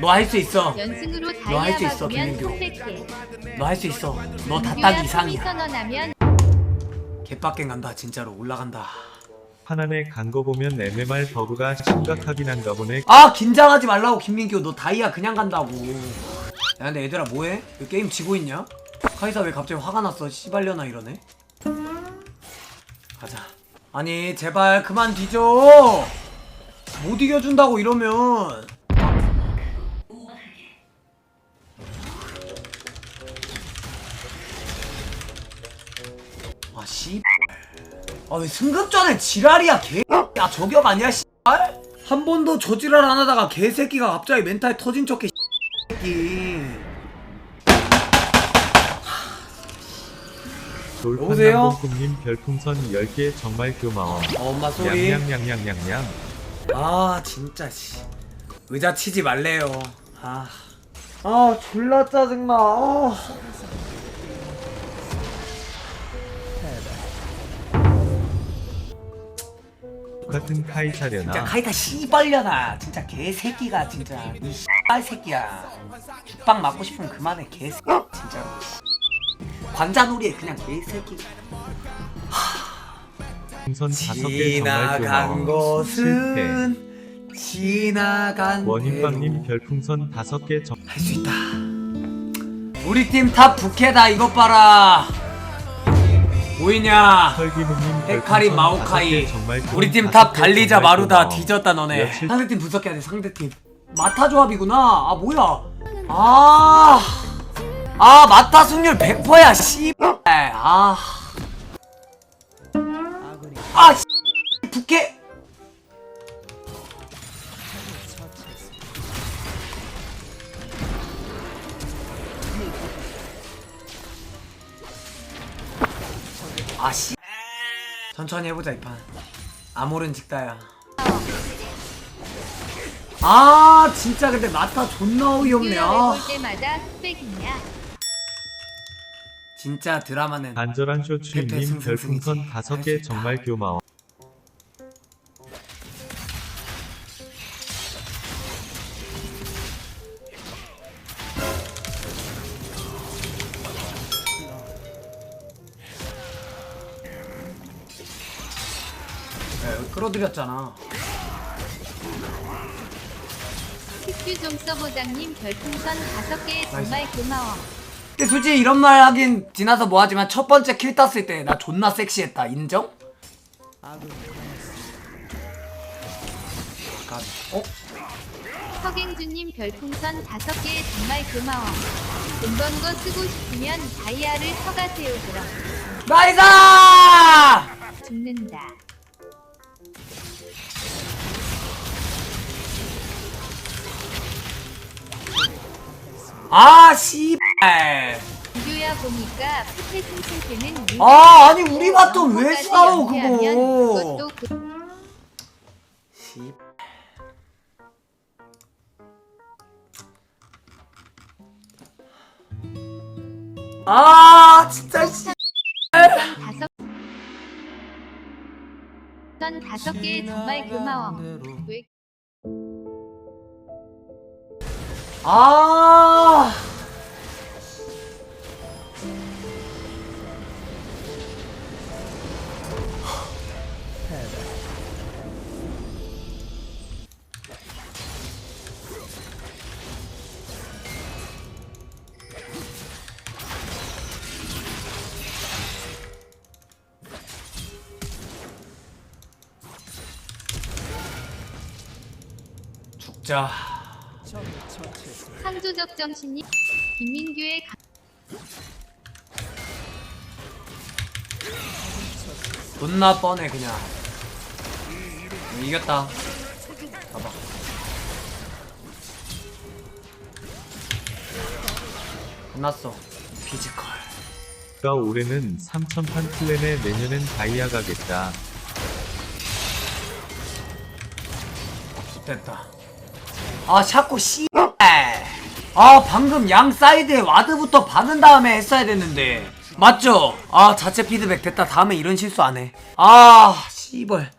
너 할 수 있어. 연승으로 너 할 수 다이아 있어, 박으면 김민규. 선택해. 너 할 수 있어. 너 다딱 민규야 폼이 이상이야. 선언하면 개빡갱 간다 진짜로. 올라간다. 하나네 간거 보면 MMR 버그가 심각하긴 한가 보네. 아 긴장하지 말라고 김민규. 너 다이아 그냥 간다고. 야 근데 얘들아 뭐해? 왜 게임 지고 있냐? 카이사 왜 갑자기 화가 났어? 씨발려나 이러네? 가자. 아니 제발 그만 뒤져. 못 이겨준다고 이러면 아 왜 승급전에 지랄이야 개. 야 저격 아니야 씨발? 한 번도 저 지랄 안 하다가 개새끼가 갑자기 멘탈 터진 척해 새끼. 여보세요? 돌판남공님 별풍선 10개 정말 고마워. 어, 엄마 소리. 냥냥냥냥냥냥. 아 진짜 씨. 의자 치지 말래요. 아. 아 졸라 짜증나. 아. 같은 카이사려나. 진짜 카이타 씨발려나 진짜 개새끼가 진짜 이 씨발 새끼야 죽빵 맞고 싶으면 그만해 개새끼 진짜로 관자놀이에 그냥 개새끼 풍선 5개 정말 지나간 고마워. 실패. 것은 지나간 원인방님 별풍선 5개 정. 할수 있다 우리 팀 탑 부캐다 이것 봐라 보이냐 헤카리 마오카이 5개 정말 고- 우리 팀탑 5개 달리자 정말 마루다. 뒤졌다 너네 상대팀 분석해야 돼 상대팀 마타 조합이구나 아 뭐야 아, 아 마타 승률 100%야 씨. 아, 아 씨. 부캐. 아 씨. 천천히 해보자 이 판. 아모른 직다야. 아 진짜 근데 마타 존나 어이없네. 아. 왜볼 때마다 흑백이냐? 진짜 드라마는 간절한 페페 쇼츠님. 별풍선 5개 있다. 정말 고마워. 끌어들였잖아. 퀴즈 좀 써보장님 별풍선 5개 정말 고마워. 근데 솔직히 이런 말 하긴 지나서 뭐하지만 첫 번째 킬 땄을 때 나 존나 섹시했다. 인정? 까비. 어? 서갱주님 별풍선 5개 정말 고마워. 돈번거 쓰고 싶으면 다이아를 서가세요 그럼. 나이스! 죽는다. 아 씨발. 민규야 보니까 페페 승승 때는 아, 아니, 우리 맛좀 왜 싸워, 그거. 그... 씨. 아 진짜 씨. 다섯 선 다섯 개 정말 고마워. 왜 아. 죽자. 상조적 정신이 김민규의 가... 존나 뻔해 그냥. 이겼다. 봐봐. 끝났어. 피지컬. 가 올해는 3000판 플랜에 내년엔 다이아 가겠다. 됐다. 아, 샤코 씨. 아, 방금 양 사이드에 와드부터 박은 다음에 했어야 됐는데. 맞죠? 아, 자체 피드백 됐다. 다음에 이런 실수 안 해. 아, 씨발.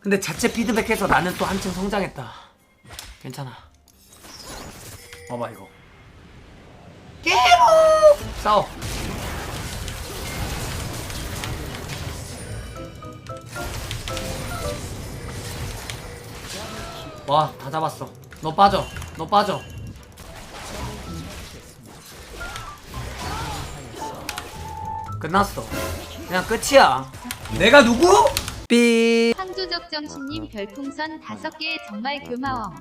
근데 자체 피드백해서 나는 또 한층 성장했다. 괜찮아 봐봐 이거 깨로 싸워 와 다 잡았어 너 빠져 너 빠져 끝났어 그냥 끝이야 내가 누구? 삐 황조적 정신님 별풍선 5개 정말 고마워.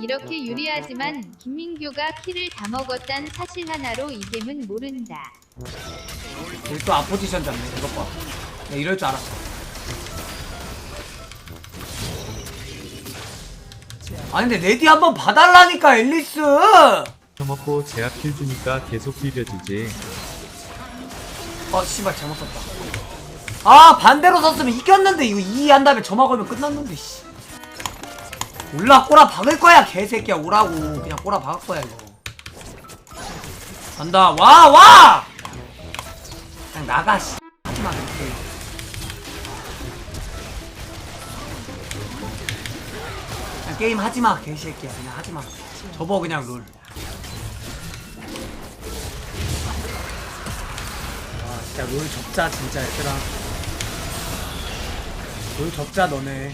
이렇게 유리하지만 김민규가 키를 다 먹었단 사실 하나로 이 겜은 모른다. 또 앞포지션 잡네 이것 봐 내가 이럴 줄 알았어 아니 근데 레디 한번 봐달라니까 앨리스 처먹고 제압 킬 주니까 계속 비벼주지. 어 씨발 잘못 썼다. 아 반대로 썼으면 이겼는데 이거 2 한 다음에 점화 걸면 끝났는데 씨. 올라 꼬라 박을 거야 개새끼야. 오라고. 그냥 꼬라 박을 거야 이거. 간다. 와 와! 그냥 나가 씨. 하지마 그렇게. 그냥 게임 하지마 개새끼야. 그냥 하지마. 접어 그냥 룰 아 진짜 롤 접자 진짜 얘들아. 롤 접자 너네.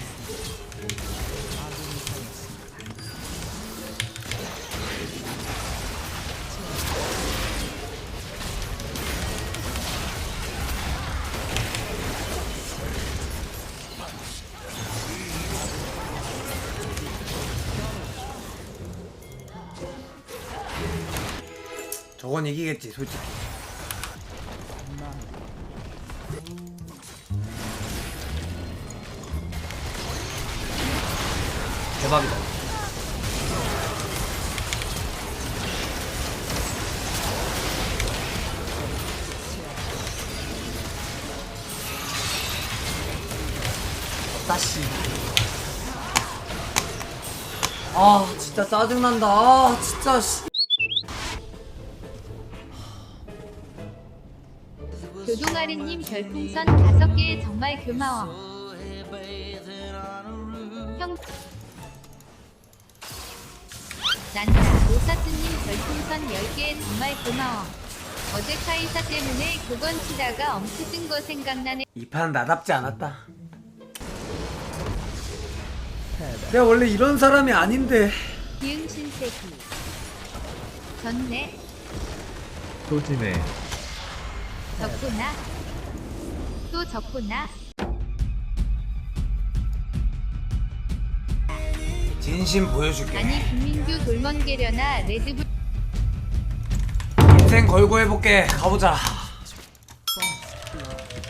저건 이기겠지 솔직히 대박이다. 다시. 아 진짜 짜증난다. 아 진짜 씨. 교동아리님 별풍선 5개 정말 고마워. 형 난다 로사스님 별풍선 10개 정말 고마워. 어제 카이사 때문에 그건 치다가 엄청 거 생각나네. 이 판 나답지 않았다. 내가 원래 이런 사람이 아닌데. 기응 신세기. 졌네. 또 지네. 졌구나. 또 졌구나. 진심 보여줄게. 아니 김민규 돌먼게려나 레드불 인생 걸고 해볼게. 가보자.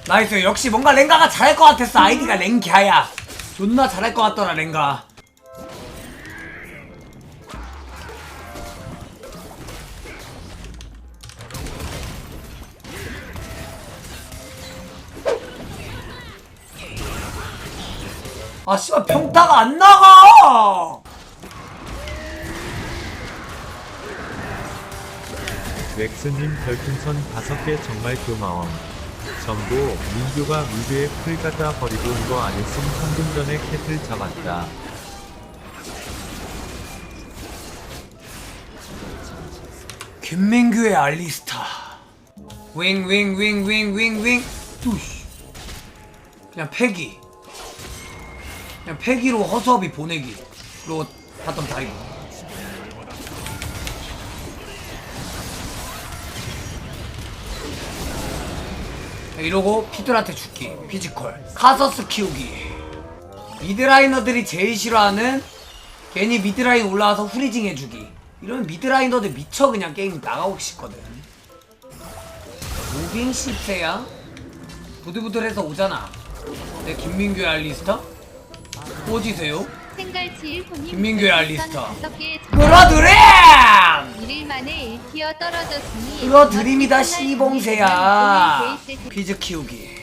나이스. 역시 뭔가 랭가가 잘할 것 같았어. 아이디가 랭갸야. 존나 잘할 것 같더라 랭가. 아 씨발 평타가 안 나가. 웩스님 별풍선 5개 정말 고마워. 전부 민규가 미드에 풀 갖다 버리고 온거 아니었음 3분 전에 캣을 잡았다. 김민규의 알리스타 윙윙윙윙윙윙 뚜시 그냥 패기 그냥 패기로 허수아비 보내기 그리고 바텀 다이브 이러고 피들한테 죽기 피지컬. 카서스 키우기. 미드라이너들이 제일 싫어하는 괜히 미드라인 올라와서 후리징 해주기. 이러면 미드라이너들 미쳐 그냥 게임 나가고 싶거든. 무빙 씹새야? 부들부들해서 오잖아. 내 김민규의 알리스타? 생갈치 1호님 김민규의 알리스타. 5개 끌어들임! 1일 만에 1티어 떨어졌으니 끌어들임이다 베이스 퀴즈 키우기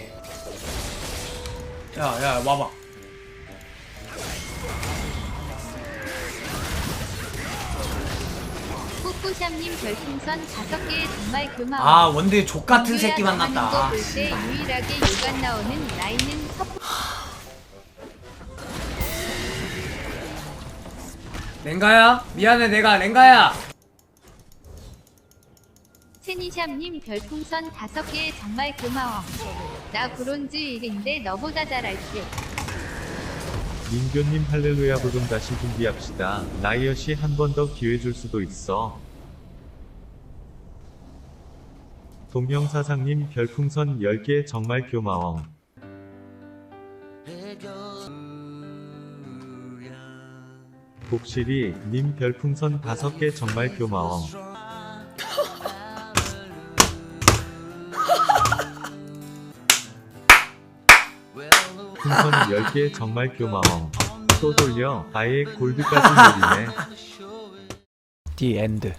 야야 와봐 꾸꾸샵님 별풍선 5개 정말 고마워 아 원딜 족같은 새끼 만났다 아. 유일하게 요간 나오는 라인은 서 랭가야? 미안해 내가 랭가야 세니샵님 별풍선 5개 정말 고마워. 나 브론즈 1인데 너보다 잘할게. 민교님 할렐루야 부금 다시 준비합시다. 라이엇이 한 번 더 기회 줄 수도 있어. 동영사상님 별풍선 10개 정말 고마워. 복실이 님 별풍선 5개 정말 고마워. 풍선 10개 정말 고마워. 또 돌려 아예 골드까지 노리네. 디 엔드